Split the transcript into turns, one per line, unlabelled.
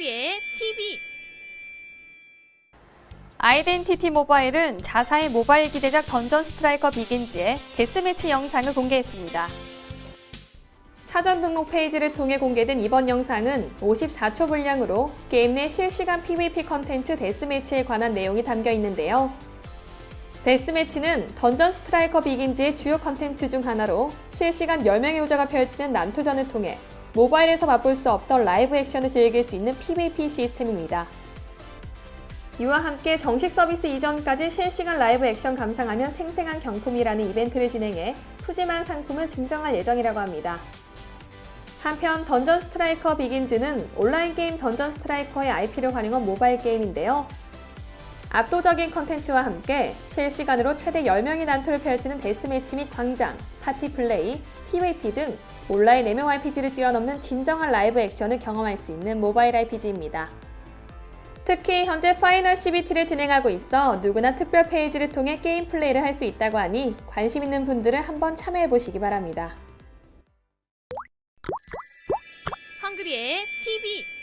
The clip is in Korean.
헝그리의 TV
아이덴티티 모바일은 자사의 모바일 기대작 던전 스트라이커 비긴즈의 데스매치 영상을 공개했습니다. 사전 등록 페이지를 통해 공개된 이번 영상은 54초 분량으로 게임 내 실시간 PVP 컨텐츠 데스매치에 관한 내용이 담겨 있는데요. 데스매치는 던전 스트라이커 비긴즈의 주요 컨텐츠 중 하나로 실시간 10명의 유저가 펼치는 난투전을 통해 모바일에서 맛볼 수 없던 라이브 액션을 즐길 수 있는 PVP 시스템입니다. 이와 함께 정식 서비스 이전까지 실시간 라이브 액션 감상하면 생생한 경품이라는 이벤트를 진행해 푸짐한 상품을 증정할 예정이라고 합니다. 한편 던전 스트라이커 비긴즈는 온라인 게임 던전 스트라이커의 IP를 활용한 모바일 게임인데요. 압도적인 컨텐츠와 함께 실시간으로 최대 10명이 난투를 펼치는 데스매치 및 광장, 파티 플레이, PVP 등 온라인 MMORPG를 뛰어넘는 진정한 라이브 액션을 경험할 수 있는 모바일 RPG입니다. 특히 현재 파이널 CBT를 진행하고 있어 누구나 특별 페이지를 통해 게임 플레이를 할 수 있다고 하니 관심 있는 분들은 한번 참여해 보시기 바랍니다.
헝그리의 TV